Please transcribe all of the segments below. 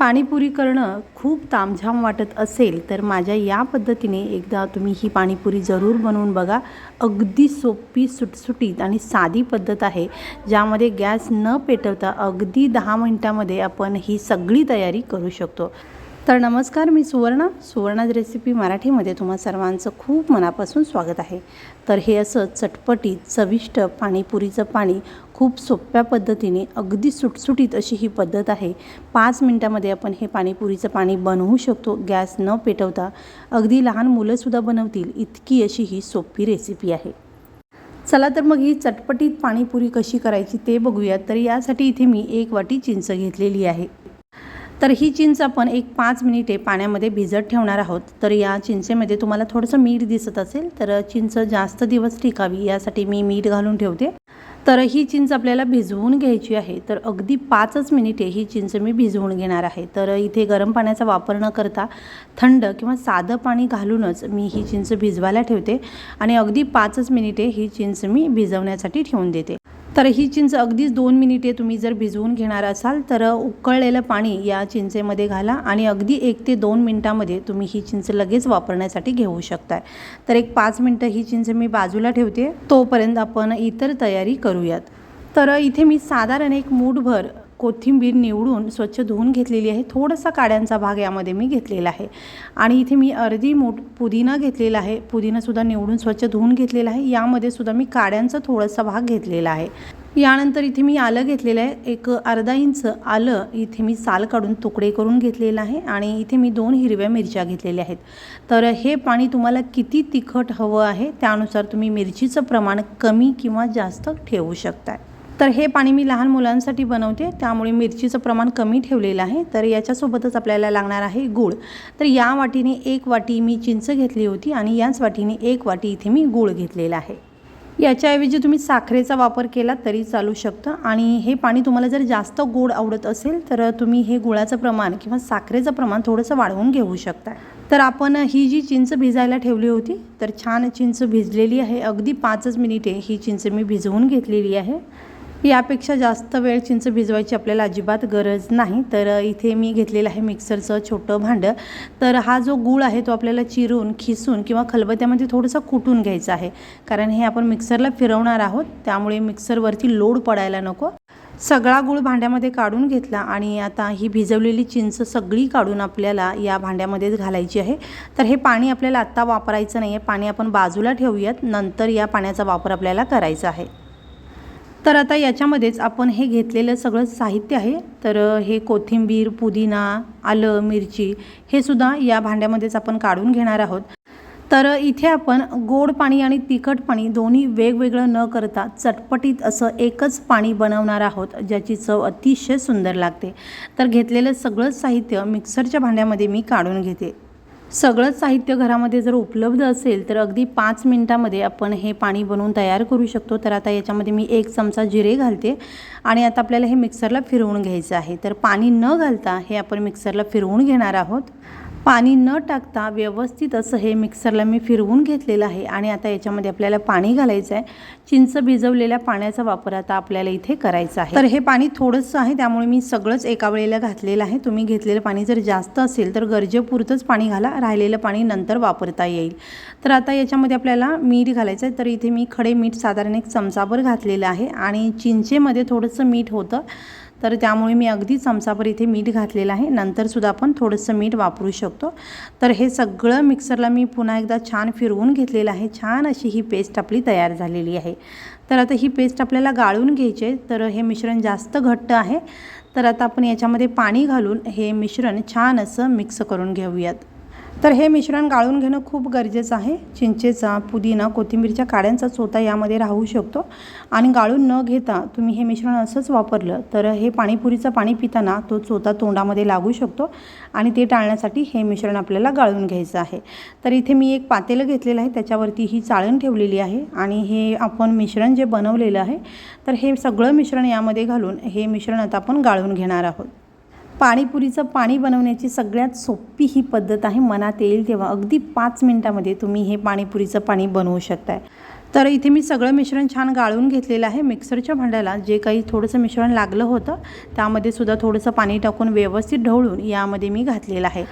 पाणीपुरी करणं खूप तामझाम वाटत असेल तर माझ्या या पद्धतीने एकदा तुम्ही ही पाणीपुरी जरूर बनवून बघा. अगदी सोपी सुटसुटीत आणि साधी पद्धत आहे ज्यामध्ये गॅस न पेटवता अगदी दहा मिनटामध्ये आपण ही सगळी तयारी करू शकतो. तर नमस्कार मी सुवर्णा. सुवर्णाज रेसिपी मराठीमध्ये तुम्हा सर्वांचं खूप मनापासून स्वागत आहे. तर हे असं चटपटीत चविष्ट पाणीपुरीचं पाणी खूप सोप्या पद्धतीने अगदी सुटसुटीत अशी ही पद्धत आहे. पाच मिनटामध्ये आपण हे पाणीपुरीचं पाणी बनवू शकतो गॅस न पेटवता. अगदी लहान मुलंसुद्धा बनवतील इतकी अशी ही सोपी रेसिपी आहे. चला तर मग ही चटपटीत पाणीपुरी कशी करायची ते बघूयात. तर यासाठी इथे मी एक वाटी चिंच घेतलेली आहे. तर ही चिंच आपण एक पाच मिनिटे पाण्यामध्ये भिजत ठेवणार आहोत. तर या चिंचेमध्ये तुम्हाला थोडंसं मीठ दिसत असेल तर चिंच जास्त दिवस टिकावी यासाठी मी मीठ घालून ठेवते. तर ही चिंच आपल्याला भिजवून घ्यायची आहे. तर अगदी पाचच मिनिटे ही चिंच मी भिजवून घेणार आहे. तर इथे गरम पाण्याचा वापर न करता थंड किंवा साधं पाणी घालूनच मी ही चिंच भिजवायला ठेवते आणि अगदी पाचच मिनिटे ही चिंच मी भिजवण्यासाठी ठेवून देते. तर ही चिंच अगदीच दोन मिनिटे तुम्ही जर भिजवून घेणार असाल तर उकळलेलं पाणी या चिंचेमध्ये घाला आणि अगदी एक ते दोन मिनटामध्ये तुम्ही ही चिंच लगेच वापरण्यासाठी घेऊ शकताय. तर एक पाच मिनटं ही चिंच मी बाजूला ठेवते तोपर्यंत आपण इतर तयारी करूयात. तर इथे मी साधारण एक मूठभर कोथिंबीर निवडून स्वच्छ धुवून घेतलेली आहे. थोडासा काड्यांचा भाग यामध्ये मी घेतलेला आहे. आणि इथे मी अर्धी मूठ पुदिना घेतलेला आहे. पुदिनासुद्धा निवडून स्वच्छ धुवून घेतलेला आहे. यामध्ये सुद्धा मी काड्यांचा थोडासा भाग घेतलेला आहे. यानंतर इथे मी आलं घेतलेलं आहे. एक अर्धा इंच आलं इथे मी साल काढून तुकडे करून घेतलेलं आहे. आणि इथे मी दोन हिरव्या मिरच्या घेतलेल्या आहेत. तर हे पाणी तुम्हाला किती तिखट हवं आहे त्यानुसार तुम्ही मिरचीचं प्रमाण कमी किंवा जास्त ठेवू शकताय. तर हे पाणी मी लहान मुलांसाठी बनवते. त्यामुळे मिरचीचं प्रमाण कमी ठेवलेलं आहे. तर याच्यासोबतच आपल्याला लागणार आहे गूळ. तर या वाटीने एक वाटी मी चिंच घेतली होती आणि याच वाटीने एक वाटी इथे मी गूळ घेतलेला आहे. याच्याऐवजी तुम्ही साखरेचा वापर केला तरी चालू शकतं. आणि हे पाणी तुम्हाला जर जास्त गोड आवडत असेल तर तुम्ही हे गुळाचं प्रमाण किंवा साखरेचं प्रमाण थोडंसं वाढवून घेऊ शकता. तर आपण ही जी चिंच भिजायला ठेवली होती तर छान चिंच भिजलेली आहे. अगदी पाचच मिनिटे ही चिंच मी भिजवून घेतलेली आहे. यापेक्षा जास्त वेळ चिंच भिजवायची आपल्याला अजिबात गरज नाही. तर इथे मी घेतलेलं आहे मिक्सरचं छोटं भांडं. तर हा जो गूळ आहे तो आपल्याला चिरून खिसून किंवा खलबत्यामध्ये थोडंसं कुटून घ्यायचं आहे. कारण हे आपण मिक्सरला फिरवणार आहोत. त्यामुळे मिक्सरवरती लोड पडायला नको. सगळा गूळ भांड्यामध्ये काढून घेतला आणि आता ही भिजवलेली चिंच सगळी काढून आपल्याला या भांड्यामध्येच घालायची आहे. तर हे पाणी आपल्याला आत्ता वापरायचं नाही आहे पाणी आपण बाजूला ठेवूयात. नंतर या पाण्याचा वापर आपल्याला करायचा आहे. तर आता याच्यामध्येच आपण हे घेतलेलं सगळं साहित्य आहे. तर हे कोथिंबीर पुदिना आलं मिरची हे सुद्धा या भांड्यामध्येच आपण काढून घेणार आहोत. तर इथे आपण गोड पाणी आणि तिखट पाणी दोन्ही वेगवेगळं न करता चटपटीत असं एकच पाणी बनवणार आहोत ज्याची चव अतिशय सुंदर लागते. तर घेतलेलं सगळं साहित्य मिक्सरच्या भांड्यामध्ये मी काढून घेते. सगळंच साहित्य घरामध्ये जर उपलब्ध असेल तर अगदी पाच मिनटामध्ये आपण हे पाणी बनवून तयार करू शकतो. तर आता याच्यामध्ये मी एक चमचा जिरे घालते आणि आता आपल्याला हे मिक्सरला फिरवून घ्यायचं आहे. तर पाणी न घालता हे आपण मिक्सरला फिरवून घेणार आहोत. पाणी न टाकता व्यवस्थित असं हे मिक्सरला मी फिरवून घेतलेलं आहे. आणि आता याच्यामध्ये आपल्याला पाणी घालायचं आहे. चिंच भिजवलेल्या पाण्याचा वापर आता आपल्याला इथे करायचा आहे. तर हे पाणी थोडंसं आहे त्यामुळे मी सगळंच एका वेळेला घातलेलं आहे. तुम्ही घेतलेलं पाणी जर जास्त असेल तर गरजेपुरतंच पाणी घाला. राहिलेलं पाणी नंतर वापरता येईल. तर आता याच्यामध्ये आपल्याला मीठ घालायचं आहे. तर इथे मी खडे मीठ साधारण एक चमचाभर घातलेलं आहे. आणि चिंचेमध्ये थोडंसं मीठ होतं. तर त्यामुळे मी अगदी चमचाभर इथे मीठ घातलेलं आहे. नंतरसुद्धा आपण थोडंसं मीठ वापरू शकतो. तर हे सगळं मिक्सरला मी पुन्हा एकदा छान फिरवून घेतलेलं आहे. छान अशी ही पेस्ट आपली तयार झालेली आहे. तर आता ही पेस्ट आपल्याला गाळून घ्यायची आहे. तर हे मिश्रण जास्त घट्ट आहे. तर आता आपण याच्यामध्ये पाणी घालून हे मिश्रण छान असं मिक्स करून घेऊयात. तर हे मिश्रण गाळून घेणं खूप गरजेचं आहे. चिंचेचा पुदिना कोथिंबीरच्या काड्यांचा चोथा यामध्ये राहू शकतो. आणि गाळून न घेता तुम्ही हे मिश्रण असंच वापरलं तर हे पाणीपुरीचं पाणी पिताना तो चोथा तोंडामध्ये लागू शकतो. आणि ते टाळण्यासाठी हे मिश्रण आपल्याला गाळून घ्यायचं आहे. तर इथे मी एक पातेलं घेतलेलं आहे. त्याच्यावरती ही चाळण ठेवलेली आहे. आणि हे आपण मिश्रण जे बनवलेलं आहे तर हे सगळं मिश्रण यामध्ये घालून हे मिश्रण आता आपण गाळून घेणार आहोत. पाणीपुरीचं पाणी बनवण्याची सगळ्यात सोपी ही पद्धत आहे. मनात येईल तेव्हा. अगदी पाच मिनटामध्ये तुम्ही हे पाणीपुरीचं पाणी बनवू शकताय. तर इथे मी सगळं मिश्रण छान गाळून घेतलेलं आहे. मिक्सरच्या भांड्याला जे काही थोडंसं मिश्रण लागलं होतं त्यामध्ये सुद्धा थोडंसं पाणी टाकून व्यवस्थित ढवळून यामध्ये मी घातलेलं आहे.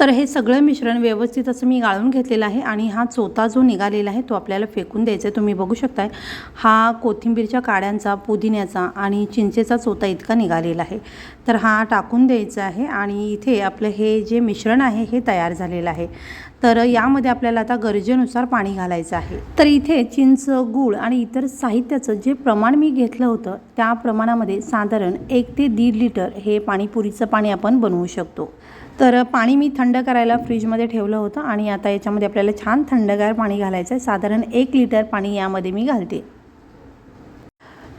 तर हे सगळं मिश्रण व्यवस्थित असं मी गाळून घेतलेलं आहे आणि हा चोथा जो निघालेला आहे तो आपल्याला फेकून द्यायचा आहे. तुम्ही बघू शकताय हा कोथिंबीरच्या काड्यांचा पुदिन्याचा आणि चिंचेचा चोथा इतका निघालेला आहे. तर हा टाकून द्यायचा आहे आणि इथे आपलं हे जे मिश्रण आहे हे तयार झालेलं आहे. तर यामध्ये आपल्याला आता गरजेनुसार पाणी घालायचं आहे. तर इथे चिंच गूळ आणि इतर साहित्याचं जे प्रमाण मी घेतलं होतं त्या प्रमाणामध्ये साधारण एक ते दीड लिटर हे पाणीपुरीचं पाणी आपण बनवू शकतो. तर पाणी मी थंड करायला फ्रीजमध्ये ठेवलं होतं आणि आता याच्यामध्ये आपल्याला छान थंडगार पाणी घालायचं आहे. साधारण एक लिटर पाणी यामध्ये मी घालते.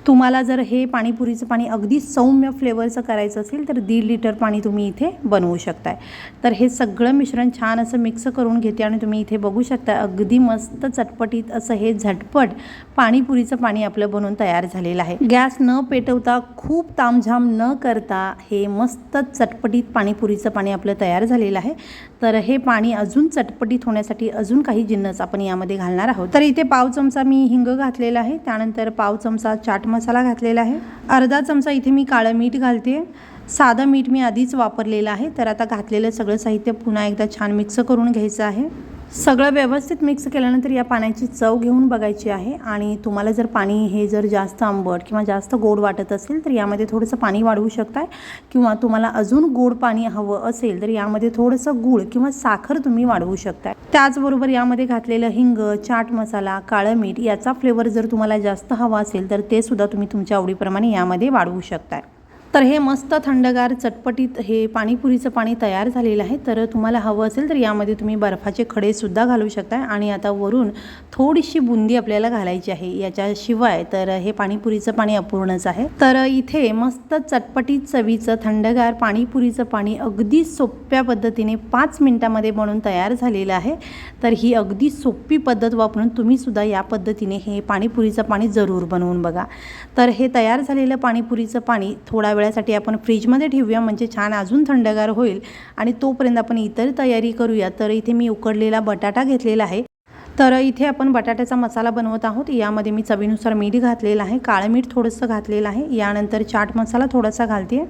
तुम्हाला जर हे पाणीपुरीचं पाणी अगदी सौम्य फ्लेवरचं करायचं असेल तर दीड लिटर पाणी तुम्ही इथे बनवू शकताय. तर हे सगळं मिश्रण छान असं मिक्स करून घेते आणि तुम्ही इथे बघू शकता अगदी मस्त चटपटीत असं हे झटपट पाणीपुरीचं पाणी आपलं बनवून तयार झालेलं आहे. गॅस न पेटवता खूप तामझाम न करता हे मस्त चटपटीत पाणीपुरीचं पाणी आपलं तयार झालेलं आहे. तर हे पाणी अजून चटपटीत होण्यासाठी अजून काही जिन्नस आपण यामध्ये घालणार आहोत. तर इथे पाव चमचा मी हिंग घातलेला आहे. त्यानंतर पाव चमचा चाट मसाला घातलेला आहे. अर्धा चमचा इथे मी काळं मीठ घालते. साधं मीठ मी आधीच वापरलेलं आहे. तर आता घातलेलं सगळं साहित्य पुन्हा एकदा छान मिक्स करून घ्यायचं आहे. सगळं व्यवस्थित मिक्स केल्यानंतर या पाण्याची चव घेऊन बघायची आहे. आणि तुम्हाला जर पाणी हे जर जास्त आंबट किंवा जास्त गोड वाटत असेल तर यामध्ये थोडंसं पाणी वाढवू शकताय. किंवा तुम्हाला अजून गोड पाणी हवं असेल तर यामध्ये थोडंसं गूळ किंवा साखर तुम्ही वाढवू शकताय. त्याचबरोबर यामध्ये घातलेलं हिंग चाट मसाला काळं मीठ याचा फ्लेवर जर तुम्हाला जास्त हवा असेल तर ते सुद्धा तुम्ही तुमच्या आवडीप्रमाणे यामध्ये वाढवू शकताय. तर हे मस्त थंडगार चटपटीत हे पाणीपुरीचं पाणी तयार झालेलं आहे. तर तुम्हाला हवं असेल तर यामध्ये तुम्ही बर्फाचे खडेसुद्धा घालू शकता आणि आता वरून थोडीशी बुंदी आपल्याला घालायची आहे. याच्याशिवाय तर हे पाणीपुरीचं पाणी अपूर्णच आहे. तर इथे मस्त चटपटीत चवीचं थंडगार पाणीपुरीचं पाणी अगदी सोप्या पद्धतीने पाच मिनटामध्ये बनून तयार झालेलं आहे. तर ही अगदी सोपी पद्धत वापरून तुम्हीसुद्धा या पद्धतीने हे पाणीपुरीचं पाणी जरूर बनवून बघा. तर हे तयार झालेलं पाणीपुरीचं पाणी थोडा वेळ वेळासाठी आपण फ्रीजमध्ये ठेवूया म्हणजे छान अजून थंडगार होईल. आणि तोपर्यंत आपण इतर तयारी करूया. तर इथे मी उकडलेला बटाटा घेतलेला आहे. तर इथे आपण बटाट्याचा मसाला बनवत आहोत. यामध्ये मी चवीनुसार मीठ घातलेलं आहे. काळं मीठ थोडंसं घातलेलं आहे. यानंतर चाट मसाला थोडासा घालते.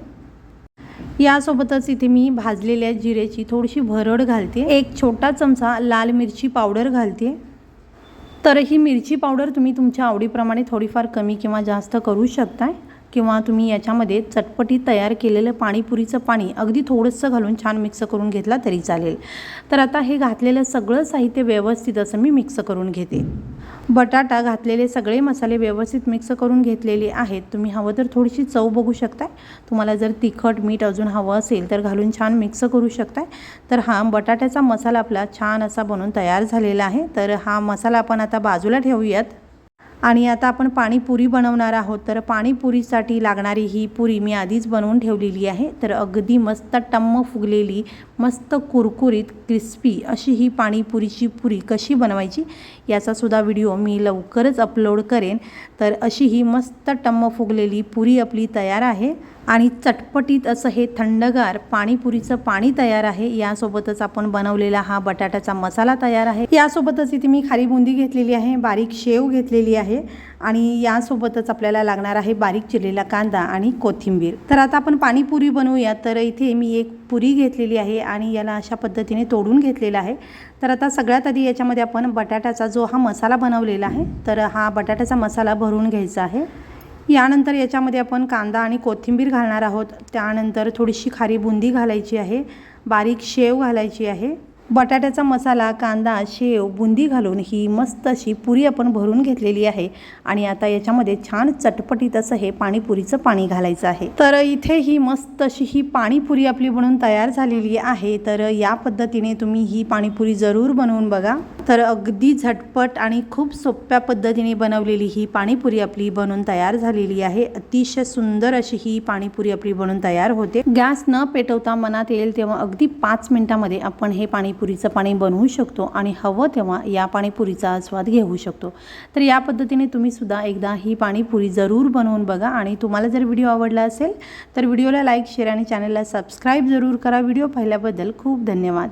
यासोबतच इथे मी भाजलेल्या जिरेची थोडीशी भरड घालते. एक छोटा चमचा लाल मिरची पावडर घालते. तर ही मिरची पावडर तुम्ही तुमच्या आवडीप्रमाणे थोडीफार कमी किंवा जास्त करू शकताय. किंवा तुम्ही याच्यामध्ये चटपटीत तयार केलेलं पाणीपुरीचं पाणी अगदी थोडंसं घालून छान मिक्स करून घेतला तरी चालेल. तर आता हे घातलेलं सगळं साहित्य व्यवस्थित असं मी मिक्स करून घेते. बटाटा घातलेले सगळे मसाले व्यवस्थित मिक्स करून घेतलेले आहेत. तुम्ही हवं तर थोडीशी चव बघू शकताय. तुम्हाला जर तिखट मीठ अजून हवं असेल तर घालून छान मिक्स करू शकताय. तर हा बटाट्याचा मसाला आपला छान असा बनवून तयार झालेला आहे. तर हा मसाला आपण आता बाजूला ठेवूयात. आणि आता आपण पाणीपुरी बनवणार आहोत. तर पाणीपुरीसाठी लागणारी ही पुरी मी आधीच बनवून ठेवलेली आहे. तर अगदी मस्त टम्म फुगलेली मस्त कुरकुरीत क्रिस्पी अशी ही पाणीपुरीची पुरी कशी बनवायची याचासुद्धा व्हिडिओ मी लवकरच अपलोड करेन. तर अशी ही मस्त टम्म फुगलेली पुरी आपली तयार आहे. आणि चटपटीत असं हे थंडगार पाणीपुरीचं पाणी तयार आहे. यासोबतच आपण बनवलेला हा बटाट्याचा मसाला तयार आहे. यासोबतच इथे मी खारी बुंदी घेतलेली आहे बारीक शेव घेतलेली आहे आणि यासोबतच आपल्याला लागणार आहे बारीक चिरलेला कांदा आणि कोथिंबीर. तर आता आपण पाणीपुरी बनवूया. तर इथे मी एक पुरी घेतलेली आहे आणि याला अशा पद्धतीने तोडून घेतलेला आहे. तर आता सगळ्यात आधी याच्यामध्ये आपण बटाट्याचा जो हा मसाला बनवलेला आहे तर हा बटाट्याचा मसाला भरून घ्यायचा आहे. यानंतर याच्यामध्ये आपण कांदा आणि कोथिंबीर घालणार आहोत. त्यानंतर थोडीशी खारी बुंदी घालायची आहे. बारीक शेव घालायची आहे. बटाट्याचा मसाला कांदा शेव बुंदी घालून ही मस्त अशी पुरी आपण भरून घेतलेली आहे. आणि आता याच्यामध्ये छान चटपटीत असं हे पाणीपुरीचं पाणी घालायचं आहे. तर इथे ही मस्त अशी ही पाणीपुरी आपली बनवून तयार झालेली आहे. तर या पद्धतीने तुम्ही ही पाणीपुरी जरूर बनवून बघा. तर अगदी झटपट आणि खूप सोप्या पद्धतीने बनवलेली ही पाणीपुरी आपली बनून तयार झालेली आहे. अतिशय सुंदर अशी ही पाणीपुरी आपली बनवून तयार होते. गॅस न पेटवता मनात येईल तेव्हा अगदी पाच मिनिटामध्ये आपण हे पाणीपुरीचं पाणी बनवू शकतो आणि हवं तेव्हा या पाणीपुरीचा आस्वाद घेऊ शकतो. तर या पद्धतीने तुम्ही सुद्धा एकदा ही पाणीपुरी जरूर बनवून बघा आणि तुम्हाला जर व्हिडिओ आवडला असेल तर व्हिडिओला लाईक शेअर आणि चॅनलला सबस्क्राईब जरूर करा. व्हिडिओ पाहिल्याबद्दल खूप धन्यवाद.